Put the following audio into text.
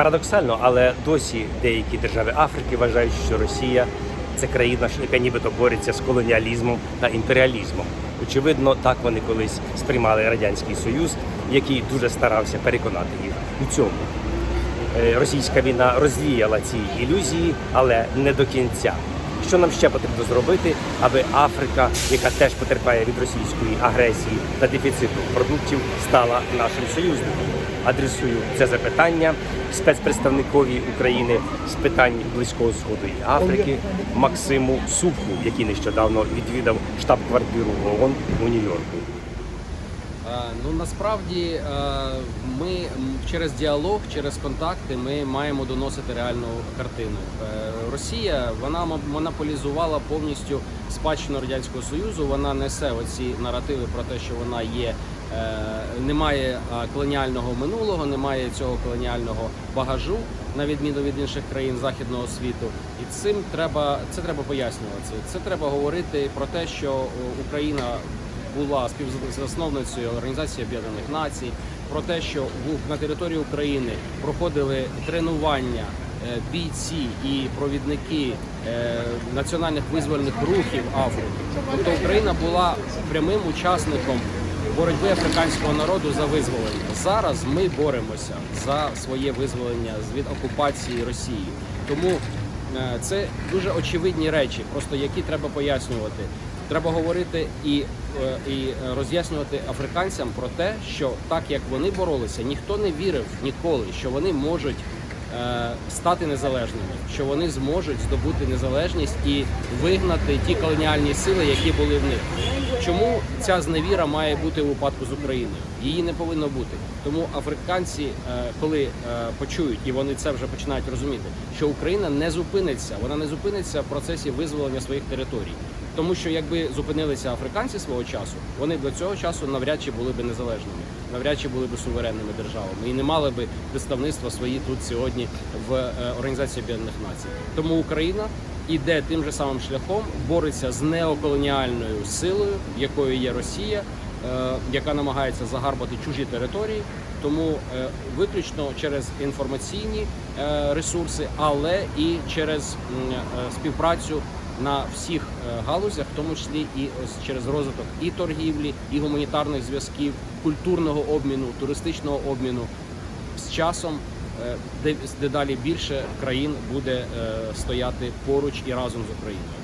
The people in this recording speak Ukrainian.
Парадоксально, але досі деякі держави Африки вважають, що Росія це країна, яка нібито бореться з колоніалізмом та імперіалізмом. Очевидно, так вони колись сприймали радянський союз, який дуже старався переконати їх у цьому. Е, Російська війна розвіяла ці ілюзії, але не до кінця. Що нам ще потрібно зробити, аби Африка, яка теж потерпає від російської агресії та дефіциту продуктів, стала нашим союзником? Адресую це запитання спецпредставникові України з питань Близького Сходу і Африки Максиму Суху, який нещодавно відвідав штаб-квартиру ООН у Нью-Йорку. Е, Ну насправді е, ми через діалог, через контакти ми маємо доносити реальну картину. Е, Росія вона мо- монополізувала повністю спадщину радянського союзу. Вона несе оці наративи про те, що вона є. Немає колоніального минулого, немає цього колоніального багажу, на відміну від інших країн західного світу, і цим треба це треба пояснювати. Це треба говорити про те, що Україна була співзасновницею Організації Об'єднаних Націй, про те, що на території України проходили тренування е, бійці і провідники е, національних визвольних рухів Африки. Тобто Україна була прямим учасником боротьби африканського народу за визволення. Зараз ми боремося за своє визволення від окупації Росії. Тому е, це дуже очевидні речі, просто які треба пояснювати. Треба говорити і, е, і роз'яснювати африканцям про те, що так як вони боролися, ніхто не вірив ніколи, що вони можуть е, стати незалежними, що вони зможуть здобути незалежність і вигнати ті колоніальні сили, які були в них. Чому ця зневіра має бути у випадку з Україною? Її не повинно бути. Тому африканці, е, коли е, почують, і вони це вже починають розуміти, що Україна не зупиниться, вона не зупиниться в процесі визволення своїх територій. Тому що якби зупинилися африканці свого часу, вони до цього часу навряд чи були б незалежними, навряд чи були б суверенними державами і не мали б представництва свої тут сьогодні в е, Організації Об'єднаних Націй. Тому Україна іде тим же самим шляхом, бореться з неоколоніальною силою, якою є Росія, е, яка намагається загарбати чужі території. Тому е, виключно через інформаційні ресурси, але і через співпрацю на всіх е, галузях, в тому числі і через розвиток і торгівлі, і гуманітарних зв'язків, культурного обміну, туристичного обміну. З часом е, де- дедалі більше країн буде е, стояти поруч і разом з Україною.